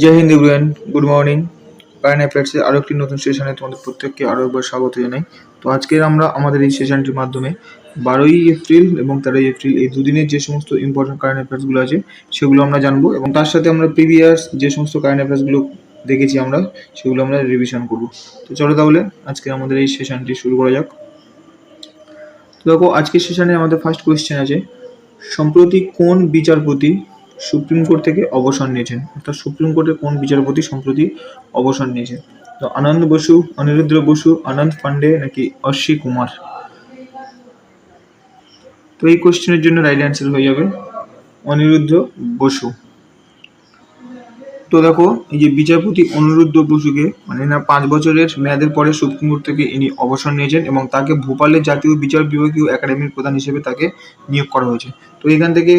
জয় Hind everyone good morning. Current অ্যাফেয়ার্সের আরও একটি নতুন সেশনে তোমাদের প্রত্যেককে আরও একবার স্বাগত জানাই। তো আজকের আমরা আমাদের এই সেশনটির মাধ্যমে বারোই এপ্রিল এবং তেরোই এপ্রিল এই দুদিনের যে সমস্ত ইম্পর্টেন্ট কারেন্ট অ্যাফেয়ার্সগুলো আছে, সেগুলো আমরা জানব এবং তার সাথে আমরা প্রিভিয়াস যে সমস্ত কারেন্ট অ্যাফেয়ার্সগুলো দেখেছি আমরা, সেগুলো আমরা রিভিশন করব। তো চলো তাহলে আজকে আমাদের এই সেশনটি শুরু করা যাক। তো দেখো, আজকের সেশনে আমাদের ফার্স্ট কোয়েশ্চেন আছে, সম্প্রতি কোন বিচারপতি সুপ্রিম কোর্ট থেকে অবসর নিয়েছেন। অর্থাৎ সুপ্রিম কোর্টের কোন বিচারপতি সম্প্রতি অবসর নিয়েছেন? তো আনন্দ বসু, অনিরুদ্র বসু আনন্দ পান্ডে নাকি অশ্বী কুমার? তো এই কোশ্চেনের জন্য রাইট অ্যান্সার হয়ে যাবে অনিরুদ্ধ বসু। তো দেখো, এই যে বিচারপতি অনিরুদ্ধ বসুকে মানে না, পাঁচ বছরের মেয়াদের পরে সুপ্রিম কোর্ট থেকে ইনি অবসর নিয়েছেন এবং তাকে ভোপালের জাতীয় বিচার বিভাগীয় একাডেমির প্রধান হিসেবে তাকে নিয়োগ করা হয়েছে। তো এখান থেকে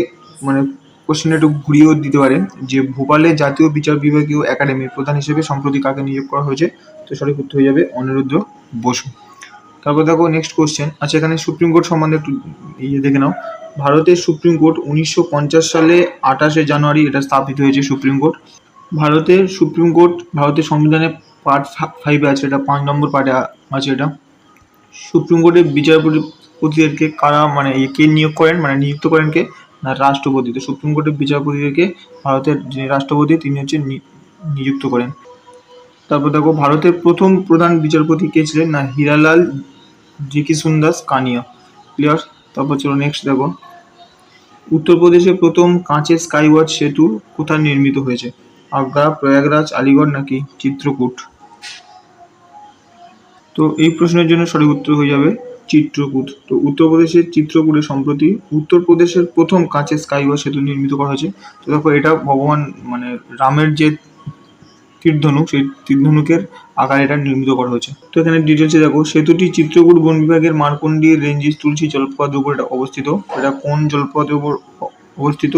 মানে কোশ্চেন একটু ঘুরিয়েও দিতে পারেন যে ভোপালের জাতীয় বিচার বিভাগীয় একাডেমির প্রধান হিসেবে সম্প্রতি কাকে নিয়োগ করা হয়েছে? তো সঠিক উত্তর হয়ে যাবে অনিরুদ্ধ বসু। তারপর দেখো নেক্সট কোশ্চেন আচ্ছা এখানে সুপ্রিম কোর্ট সম্বন্ধে একটু ইয়ে দেখে নাও। ভারতের সুপ্রিম কোর্ট উনিশশো পঞ্চাশ সালে আঠাশে জানুয়ারি এটা স্থাপিত হয়েছে সুপ্রিম কোর্ট। ভারতের সুপ্রিম কোর্ট, ভারতের সংবিধানে পার্ট ফাইভে আছে এটা, পাঁচ নম্বর পার্টে আছে এটা। সুপ্রিম কোর্টের বিচারপতিদেরকে কারা মানে কে নিয়োগ করেন? মানে নিযুক্ত করেন কে? রাষ্ট্রপতি। তো সুপ্রিম কোর্টের বিচারপতিদেরকে ভারতের যিনি রাষ্ট্রপতি, তিনি হচ্ছে নিযুক্ত করেন। তারপর দেখো, ভারতের প্রথম প্রধান বিচারপতি কে ছিলেন? না, হীরালাল জিকিসুন্দাস কানিয়া। ক্লিয়ার তারপর চলো নেক্সট দেখো। উত্তরপ্রদেশে প্রথম কাঁচের স্কাইওয়াচ সেতু কোথায় নির্মিত হয়েছে? আগ্রা, প্রয়াগরাজ, আলিগড় নাকি চিত্রকূট? তো এই প্রশ্নের জন্য সঠিক উত্তর হয়ে যাবে চিত্রকূট। তো উত্তরপ্রদেশের চিত্রকূটে সম্প্রতি উত্তরপ্রদেশের প্রথম কাঁচের স্কাইওয়াচ সেতু নির্মিত করা হয়েছে। তো দেখো, এটা ভগবান মানে রামের যে তীরধনুক সেই তীরধনুকের আকারে এটা নির্মিত করা হয়েছে। তো এখানে ডিটেলসে দেখো, সেতুটি চিত্রকূট বন বিভাগের মারকুন্ডি রেঞ্জিস তুলসী জলপ্রপাতের উপর এটা অবস্থিত। এটা কোন জলপ্রপাতের উপর অবস্থিত?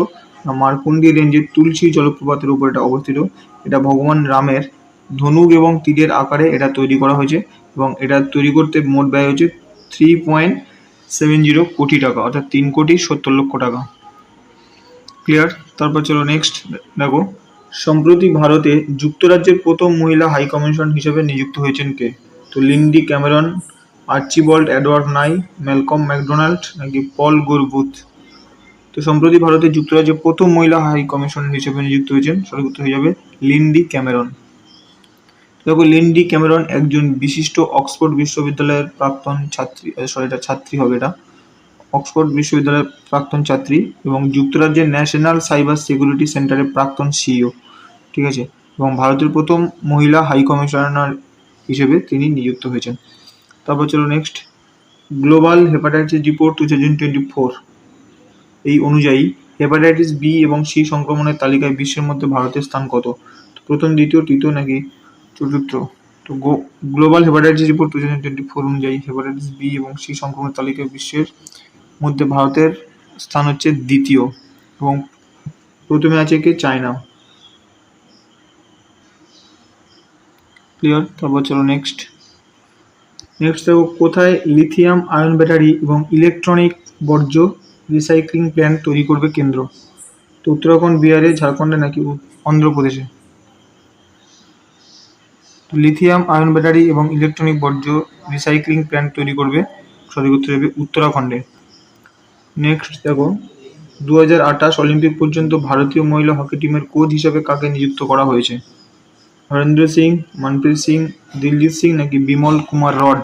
মারকুন্ডি রেঞ্জের তুলসী জলপ্রপাতের উপর এটা অবস্থিত। এটা ভগবান রামের ধনুক এবং তীরের আকারে এটা তৈরি করা হয়েছে এবং এটা তৈরি করতে মোট ব্যয় হচ্ছে থ্রি পয়েন্ট সেভেন জিরো কোটি টাকা, অর্থাৎ তিন কোটি সত্তর লক্ষ টাকা। ক্লিয়ার তারপর চলো নেক্সট দেখো। সম্প্রতি ভারতে যুক্তরাজ্যের প্রথম মহিলা হাই কমিশন হিসেবে নিযুক্ত হয়েছেন কে? তো লিন্ডি ক্যামেরন, আর্চিবল্ড এডওয়ার্ড নাই, ম্যালকম ম্যাকডোনাল্ড নাকি পল গোরবুথ তো সম্প্রতি ভারতে যুক্তরাজ্যের প্রথম মহিলা হাই কমিশন হিসেবে নিযুক্ত হয়েছেন সঠিক হয়ে যাবে লিন্ডি ক্যামেরন। দেখো লিন্ডি ক্যামেরন একজন বিশিষ্ট অক্সফোর্ড বিশ্ববিদ্যালয়ের প্রাক্তন ছাত্রী সরি এটা ছাত্রী হবে এটা। অক্সফোর্ড বিশ্ববিদ্যালয়ের প্রাক্তন ছাত্রী এবং যুক্তরাজ্যের ন্যাশনাল সাইবার সিকিউরিটি সেন্টারের প্রাক্তন সিইও, ঠিক আছে? এবং ভারতের প্রথম মহিলা হাই কমিশনার হিসেবে তিনি নিযুক্ত হয়েছেন। তারপর চলো next global hepatitis report two thousand twenty four এই অনুযায়ী, হেপাটাইটিস বি এবং সি সংক্রমণের তালিকায় বিশ্বের মধ্যে ভারতের স্থান কত? প্রথম, দ্বিতীয়, তৃতীয় নাকি চতুর্থ তো global hepatitis report two thousand twenty four অনুযায়ী হেপাটাইটিস বি এবং সি সংক্রমণের তালিকায় বিশ্বের মধ্যে ভারতের স্থান হচ্ছে দ্বিতীয় এবং প্রথমে আছে কে চায়না। ক্লিয়ার তারপর চলো নেক্সট নেক্সট দেখো, কোথায় লিথিয়াম আয়ন ব্যাটারি এবং ইলেকট্রনিক বর্জ্য রিসাইক্লিং প্ল্যান্ট তৈরি করবে কেন্দ্র? তো উত্তরাখণ্ড, বিহারে, ঝাড়খণ্ডে নাকি অন্ধ্রপ্রদেশে? লিথিয়াম আয়ন ব্যাটারি এবং ইলেকট্রনিক বর্জ্য রিসাইক্লিং প্ল্যান্ট তৈরি করবে সঠিক উত্তর হবে উত্তরাখণ্ডে। নেক্সট দেখো দু হাজার আঠাশ অলিম্পিক পর্যন্ত ভারতীয় মহিলা হকি টিমের কোচ হিসেবে কাকে নিযুক্ত করা হয়েছে? হরেন্দ্র সিং, মনপ্রীত সিং, দিলজিৎ সিং নাকি বিমল কুমার রড?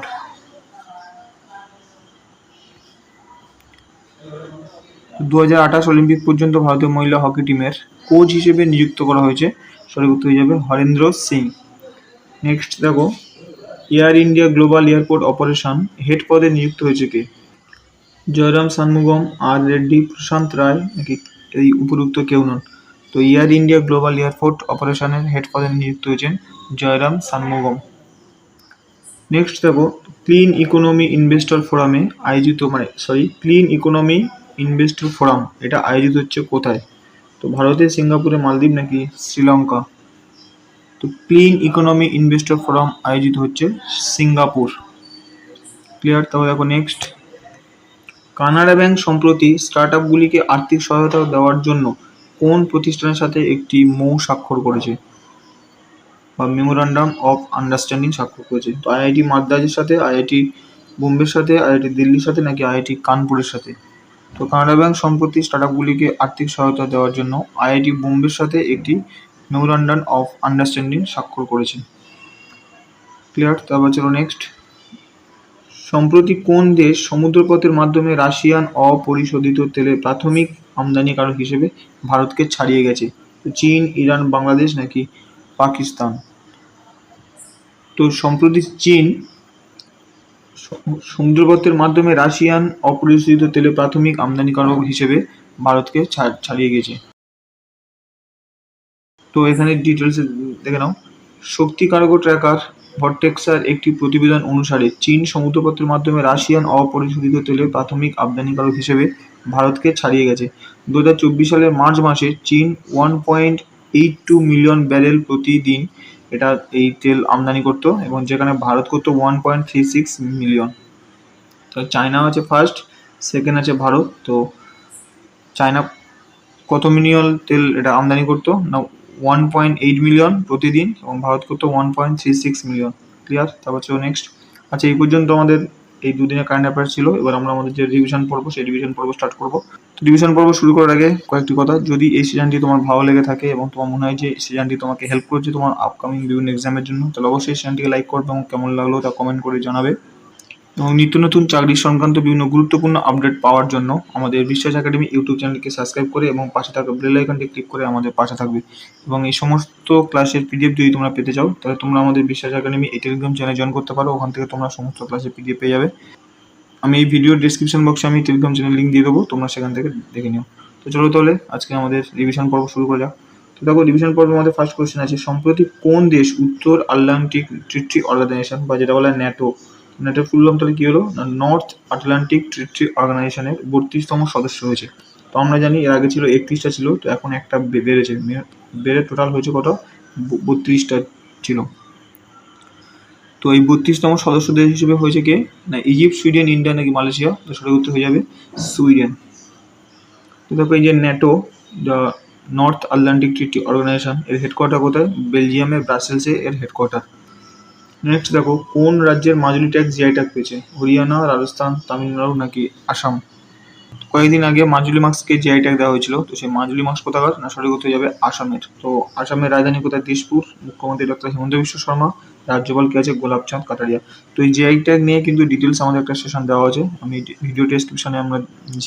দু হাজার আঠাশ অলিম্পিক পর্যন্ত ভারতীয় মহিলা হকি টিমের কোচ হিসেবে নিযুক্ত করা হয়েছে সঠিক উত্তর হয়ে যাবে হরেন্দ্র সিং। নেক্সট দেখো Air India global airport operation head পদে নিযুক্ত হয়েছে কে? জয়রাম সানমুগম, আর রেড্ডি প্রশান্ত রায়, নাকি এই উপযুক্ত কেউ নন? তো এয়ার ইন্ডিয়া গ্লোবাল এয়ারপোর্ট অপারেশনের হেড পদে নিযুক্ত হয়েছেন জয়রাম সানমুগম। নেক্সট দেখো ক্লিন ইকোনমি ইনভেস্টর ফোরামে আয়োজিত মানে sorry clean economy investor forum এটা আয়োজিত হচ্ছে কোথায়? তো ভারতে, সিঙ্গাপুরে, মালদ্বীপ, নাকি শ্রীলঙ্কা? তো ক্লিন ইকোনমি ইনভেস্টর ফোরাম আয়োজিত হচ্ছে সিঙ্গাপুর। ক্লিয়ার তারপর দেখো নেক্সট কানাড়া ব্যাংক সম্প্রতি স্টার্ট আপগুলিকে আর্থিক সহায়তা দেওয়ার জন্য কোন প্রতিষ্ঠানের সাথে একটি মৌ স্বাক্ষর করেছে? বা মেমোরান্ডাম অফ আন্ডারস্ট্যান্ডিং স্বাক্ষর করেছে। তো আইআইটি মাদ্রাজের সাথে, আইআইটি বোম্বের সাথে, আইআইটি দিল্লির সাথে, নাকি আইআইটি কানপুরের সাথে? তো কানাডা ব্যাংক সম্প্রতি স্টার্টআপগুলিকে আর্থিক সহায়তা দেওয়ার জন্য আইআইটি বোম্বের সাথে একটি মেমোরান্ডাম অফ আন্ডারস্ট্যান্ডিং স্বাক্ষর করেছে ক্লিয়ার তারপর চলো নেক্সট সম্প্রতি কোন দেশ সমুদ্রপথের মাধ্যমে রাশিয়ান অপরিশোধিত তেলের প্রাথমিক আমদানিকারক হিসেবে ভারতকে ছাড়িয়ে গেছে? চীন, ইরান, বাংলাদেশ নাকি পাকিস্তান? তো সম্প্রতি চীন সমুদ্রপথের মাধ্যমে রাশিয়ান অপরিশোধিত তেলে প্রাথমিক আমদানিকারক হিসেবে ভারতকে ছাড়- ছাড়িয়ে গেছে। তো এখানে ডিটেলসে দেখে নাও। শক্তি কার্গো ট্র্যাকার ভর্টেক্সার একটি প্রতিবেদন অনুসারে চীন সমুদ্রপথের মাধ্যমে রাশিয়ান অপরিশোধিত তেলের প্রাথমিক আমদানিকারক হিসেবে ভারতকে ছাড়িয়ে গেছে। দু হাজার চব্বিশ সালের মার্চ মাসে চীন one point eight two million barrel প্রতিদিন এটা এই তেল আমদানি করতো এবং যেখানে ভারত করতো one point three six million তো চায়না আছে ফার্স্ট সেকেন্ড আছে ভারত। তো চায়না কত মিলিয়ন তেল এটা আমদানি করতো? না ওয়ান পয়েন্ট এইট মিলিয়ন প্রতিদিন এবং ভারত করতো one point three six million clear তারপর চলো নেক্সট আচ্ছা এই পর্যন্ত আমাদের এই দুদিনের কারেন্ট অ্যাফেয়ার্স ছিল। এবার আমরা আমাদের যে রিভিশন পর্ব, সেই রিভিশন পর্ব স্টার্ট করব। তো রিভিশন পর্ব শুরু করার আগে কয়েকটি কথা। যদি এই সিজনটি তোমার ভালো লেগে থাকে এবং তোমার মনে হয় যে এই সিজনটি তোমাকে হেল্প করছে তোমার আপকামিং বিভিন্ন এক্সামের জন্য, তাহলে অবশ্যই সিজনটিকে লাইক করবে এবং কেমন লাগল তা কমেন্ট করে জানাবে। এবং নিত্য নতুন চাকরি সংক্রান্ত বিভিন্ন গুরুত্বপূর্ণ আপডেট পাওয়ার জন্য আমাদের বিশ্বাস একাডেমি ইউটিউব চ্যানেলকে সাবস্ক্রাইব করে এবং পাশে থাকা বেল আইকনটি ক্লিক করে আমাদের পাশে থাকবে। এবং এই সমস্ত ক্লাসের পিডিএফ যদি তোমরা পেতে চাও, তাহলে তোমরা আমাদের বিশ্বাস একাডেমি এই টেলিগ্রাম চ্যানেল জয়েন করতে পারো। ওখান থেকে তোমরা সমস্ত ক্লাসের পিডিএফ পেয়ে যাবে। আমি এই ভিডিওর ডিসক্রিপশন বক্সে আমি টেলিগ্রাম চ্যানেল লিঙ্ক দিয়ে দেবো। তোমরা সেখান থেকে দেখে নিও। তো চলো তাহলে আজকে আমাদের রিভিশন পর্ব শুরু করা যাক। তো দেখো রিভিশন পর্বে আমাদের ফার্স্ট কোশ্চেন আছে, সম্প্রতি কোন দেশ উত্তর আটলান্টিক ট্রিটি অর্গানাইজেশন বা যেটা বলা হয় ন্যাটো ন্যাটোর ফুল নাম তাহলে কী হলো? নর্থ আটলান্টিক ট্রিটি অর্গানাইজেশনের বত্রিশতম সদস্য হয়েছে। তো আমরা জানি এর আগে ছিল একত্রিশটা ছিল, তো এখন একটা বেড়েছে। বেড়ে টোটাল হয়েছে কত? বত্রিশটা ছিল। তো এই বত্রিশতম সদস্য দেশ হিসেবে হয়েছে কে? না ইজিপ্ট সুইডেন ইন্ডিয়া নাকি মালয়েশিয়া তো সঠিক উত্তর হয়ে যাবে সুইডেন তো দেখো এই যে NATO the north Atlantic treaty organization এর হেডকোয়ার্টার কোথায়? বেলজিয়ামের ব্রাসেলসে এর হেডকোয়ার্টার নেক্সট দেখো, কোন রাজ্যের মাজুলি ট্যাক্স জিআই ট্যাগ পেয়েছে? হরিয়ানা, রাজস্থান, তামিলনাড়ু নাকি আসাম? কয়েকদিন আগে মাজুলি মার্কসকে জিআই ট্যাগ দেওয়া হয়েছিল, তো সেই মাজুলি মার্কস কোথাকার? না, সঠিক উত্তর যাবে আসামের। তো আসামের রাজধানী কোথায়? দিসপুর। মুখ্যমন্ত্রী ডক্টর হেমন্ত বিশ্ব শর্মা, রাজ্যপাল কে আছে? গোলাপচাঁদ কাটারিয়া তো এই জিআই ট্যাগ নিয়ে কিন্তু ডিটেলস আমাদের একটা সেশন দেওয়া আছে আমি ভিডিও ডেসক্রিপশনে আমরা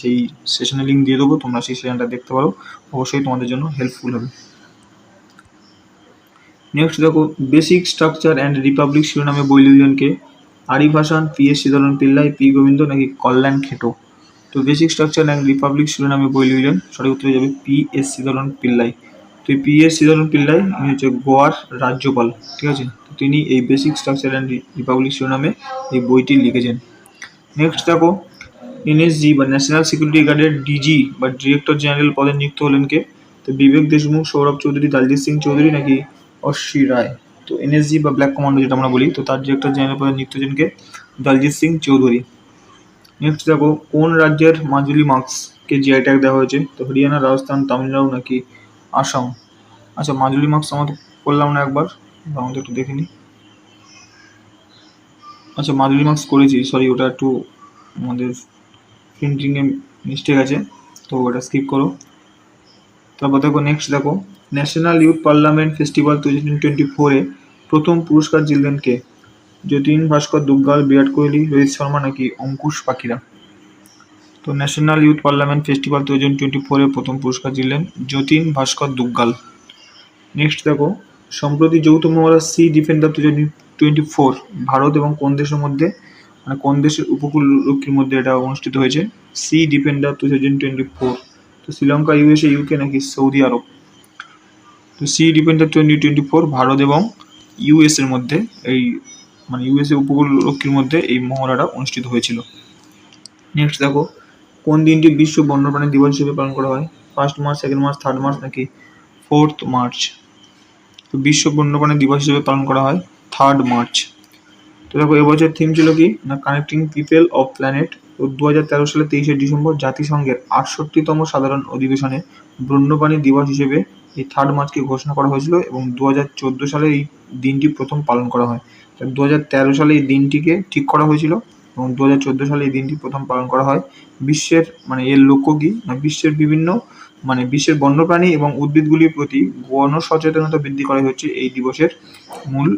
সেই সেশনের লিঙ্ক দিয়ে দেবো, তোমরা সেই সেশনটা দেখতে পারো। অবশ্যই তোমাদের জন্য হেল্পফুল হবে। নেক্সট দেখো বেসিক স্ট্রাকচার অ্যান্ড রিপাবলিক শিরোনামে বই লিখলেনকে Arif Hasan P S Sitaraman Pillai P Govind নাকি কল্যাণ খেটো। তো বেসিক স্ট্রাকচার অ্যান্ড রিপাবলিক শিরোনামে বই লিখলেন, সঠিক উত্তর যাবে পি এস সীতারামন পিল্লাই। তো পি এস সীতারামন পিল্লাই হচ্ছে গোয়ার রাজ্যপাল, ঠিক আছে? তিনি এই বেসিক স্ট্রাকচার অ্যান্ড রিপাবলিক শিরোনামে এই বইটি লিখেছেন। নেক্সট দেখো এনএসজি বা ন্যাশনাল সিকিউরিটি গার্ডের ডিজি বা ডিরেক্টর জেনারেল পদে নিযুক্ত হলেন কে তো বিবেক দেশমুখ সৌরভ চৌধুরী দালজিৎ সিং চৌধুরী নাকি অশ্বিনী রায়। তো এনএসজি বা ব্ল্যাক কমান্ডো যেটা আমরা বলি, তো তার ডিরেক্টর জেনারেল পদে হচ্ছেন দলজিৎ সিং চৌধুরী। নেক্সট দেখো, কোন রাজ্যের মাজুলি মার্কসকে জিআই ট্যাগ দেওয়া হয়েছে? তো হরিয়ানা, রাজস্থান, তামিলনাড়ু নাকি আসাম? আচ্ছা মাজুলি মার্কস আমাদের করলাম না একবার আমাদের একটু দেখে নিই আচ্ছা মাজুলি মার্কস করেছি সরি ওটা একটু আমাদের প্রিন্টিংয়ে মিস্টেক আছে, তো ওটা স্কিপ করো। তারপর দেখো নেক্সট দেখো national youth parliament festival two thousand twenty ফোরে প্রথম পুরস্কার জিতলেন কে? যতীন ভাস্কর দুগ্গাল, বিরাট কোহলি, রোহিত শর্মা নাকি অঙ্কুশ পাখিরা? তো national youth parliament festival two thousand twenty ফোরে প্রথম পুরস্কার জিতলেন যতীন ভাস্কর দুগ্গাল। নেক্সট দেখো, সম্প্রতি যৌথ মহড়া sea defender two twenty four Bharat এবং কোন দেশের মধ্যে মানে কোন দেশের উপকূলরক্ষীর মধ্যে এটা অনুষ্ঠিত হয়েছে? Sea defender two thousand twenty four তো শ্রীলঙ্কা, ইউএসএ, ইউকে নাকি সৌদি আরব? তো sea defender twenty twenty four Bharat এবং ইউএস এর মধ্যে এই মানে ইউএসএ উপকূলরক্ষীর মধ্যে এই মহড়াটা অনুষ্ঠিত হয়েছিল। নেক্সট দেখো, কোন দিনটি বিশ্ব বন্যপ্রাণী দিবস হিসেবে পালন করা হয়? First March second March third March নাকি ফোর্থ মার্চ তো বিশ্ব বন্যপ্রাণী দিবস হিসেবে পালন করা হয় থার্ড মার্চ তো দেখো, এবছর থিম ছিল কি? না কানেক্টিং পিপল অফ প্ল্যানেট তো দু হাজার তেরো সালের তেইশে ডিসেম্বর জাতিসংঘের আটষট্টিতম সাধারণ অধিবেশনে বন্যপ্রাণী দিবস হিসেবে এই থার্ড মার্চকে ঘোষণা করা হয়েছিল এবং দু হাজার চোদ্দ সালে এই দিনটি প্রথম পালন করা হয়। দু হাজার তেরো সালে এই দিনটিকে ঠিক করা হয়েছিল এবং দু হাজার চোদ্দ সালে এই দিনটি প্রথম পালন করা হয়। বিশ্বের মানে এর লক্ষ্য কী না বিশ্বের বিভিন্ন মানে বিশ্বের বন্যপ্রাণী এবং উদ্ভিদগুলির প্রতি গণ সচেতনতা বৃদ্ধি করাই হচ্ছে এই দিবসের মূল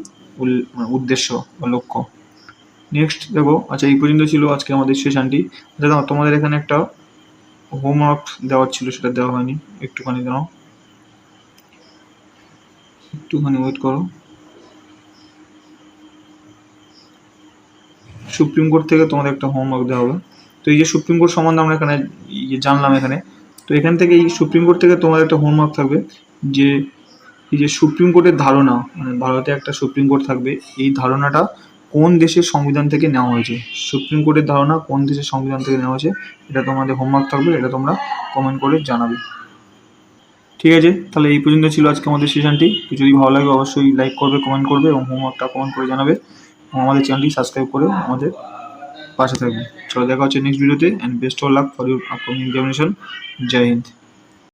মানে উদ্দেশ্য বা লক্ষ্য। নেক্সট দেখো আচ্ছা এই পর্যন্ত ছিল আজকে আমাদের সেশনটি দাদা তোমাদের এখানে একটা হোমওয়ার্ক দেওয়ার ছিল, সেটা দেওয়া হয়নি। একটুখানি দাও একটুখানি ওয়েট করো। সুপ্রিম কোর্ট থেকে তোমাদের একটা হোমওয়ার্ক দেওয়া হবে। তো এই যে সুপ্রিম কোর্ট সম্বন্ধে আমরা এখানে জানলাম এখানে, তো এখান থেকে এই সুপ্রিম কোর্ট থেকে তোমাদের একটা হোমওয়ার্ক থাকবে যে এই যে সুপ্রিম কোর্টের ধারণা মানে ভারতে একটা সুপ্রিম কোর্ট থাকবে, এই ধারণাটা কোন দেশের সংবিধান থেকে নেওয়া হয়েছে? সুপ্রিম কোর্টের ধারণা কোন দেশের সংবিধান থেকে নেওয়া হয়েছে? এটা তোমাদের হোমওয়ার্ক থাকবে, এটা তোমরা কমেন্ট করে জানাবে। ঠিক আছে, তাহলে এই পর্যন্ত ছিল আজকে আমাদের সেশনটি যদি ভালো লাগে অবশ্যই লাইক করবে কমেন্ট করবে এবং হোমওয়ার্কটা কমেন্ট করে জানাবে। এবং আমাদের চ্যানেলটি সাবস্ক্রাইব করে আমাদের পাশে থাকবে। চলো দেখা হচ্ছে নেক্সট ভিডিওতে and best of luck for your upcoming examination Joy Hind.